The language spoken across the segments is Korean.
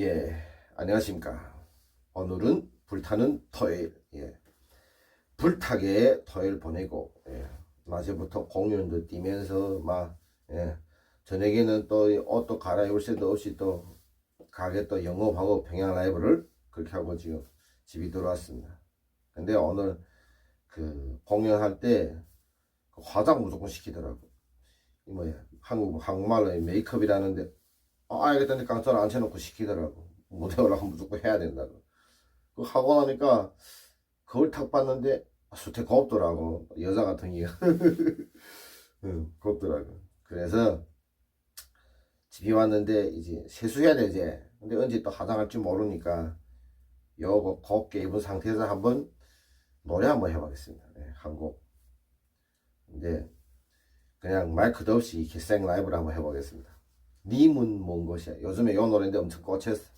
예, 안녕하십니까. 오늘은 불타는 토요일, 예. 불타게 토요일 보내고, 예. 낮에부터 공연도 뛰면서, 막, 예. 저녁에는 또 옷도 갈아입을 새도 없이 또 가게 또 영업하고 평양 라이브를 그렇게 하고 지금 집이 들어왔습니다. 근데 오늘 그 공연할 때그 화장 무조건 시키더라고. 이 뭐야, 한국, 한국말로 메이크업이라는데 아, 알겠다니 깡짜를 앉혀놓고 시키더라고. 무대 올라가면 무조건 해야 된다고. 그 하고 나니까 거울 탁 봤는데 수태 곱더라고. 여자 같은 게. 응, 곱더라고. 그래서 집에 왔는데 이제 세수해야 되지. 근데 언제 또 화장할 줄 모르니까 요거 곱게 입은 상태에서 한번 노래 한번 해보겠습니다. 네, 한 곡. 근데 그냥 마이크도 없이 이렇게 생 라이브를 한번 해보겠습니다. 님은 뭔 것이야? 요즘에 요 노래인데 엄청 꽂혔어.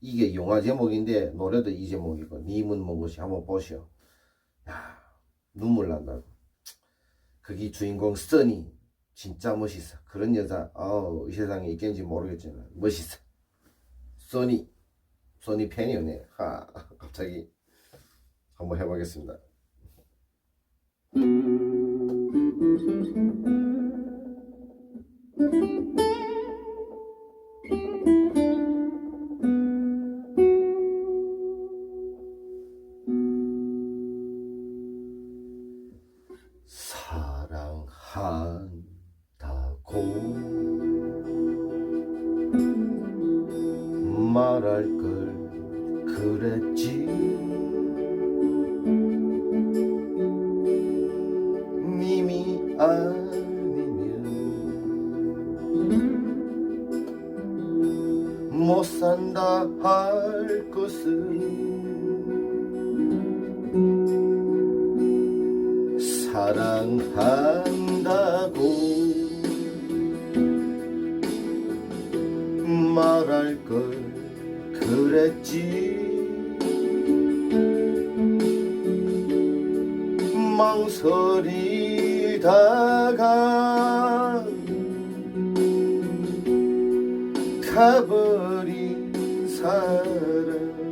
이게 영화 제목인데 노래도 이 제목이고 님은 뭔 것이 한번 보시오. 야 눈물 난다고. 거기 주인공 써니 진짜 멋있어. 그런 여자 아우 이 세상에 있겠는지 모르겠지만 멋있어. 써니 써니 팬이었네. 하 갑자기 한번 해보겠습니다. 말할 걸 그랬지. 님이 아니면 못 산다 할 것은 사랑한다고 말할 걸 그랬지. 망설이다가 가버린 사람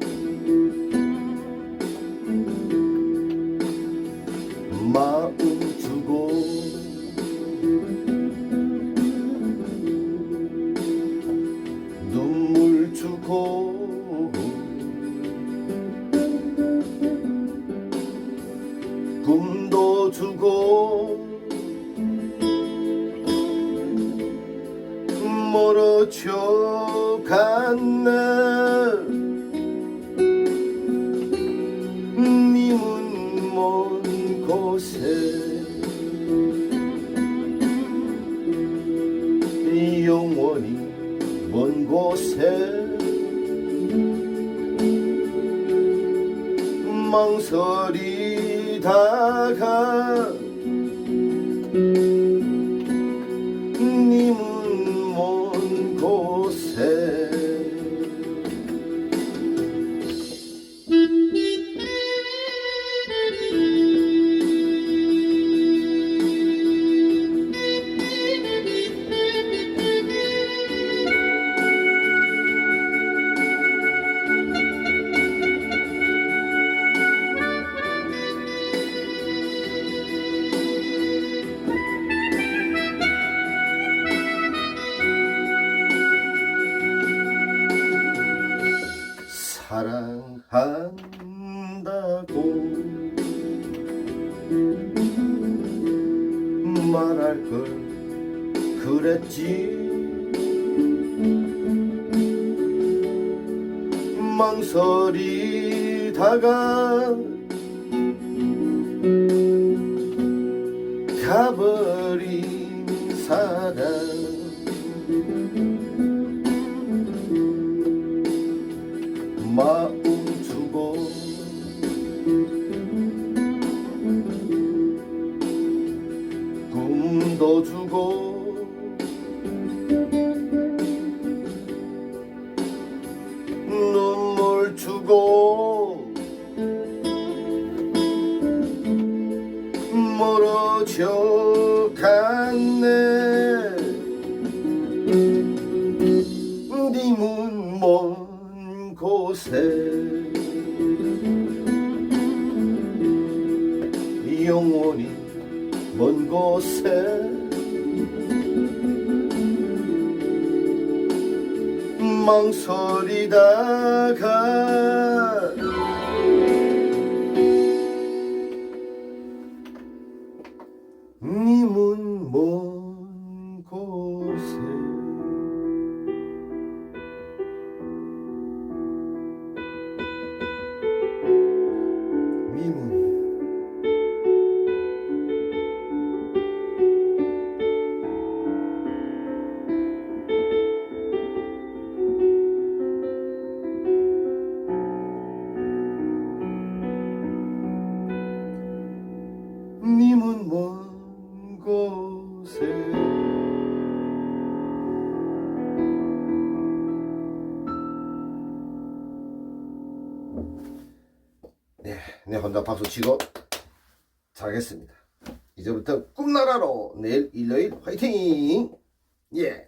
멀어져 갔네 님은 먼 곳에 영원히 먼 곳에 망설이다가 말할 걸 그랬지. 망설이 다가 가버린 사 주고 눈물 주고 멀어져 갔네. 님은 먼 곳에 영원히 먼 곳에 망설이다가 님은 먼 곳에 네, 네 혼자 박수 치고 자겠습니다. 이제부터 꿈나라로 내일 일요일 화이팅! 예.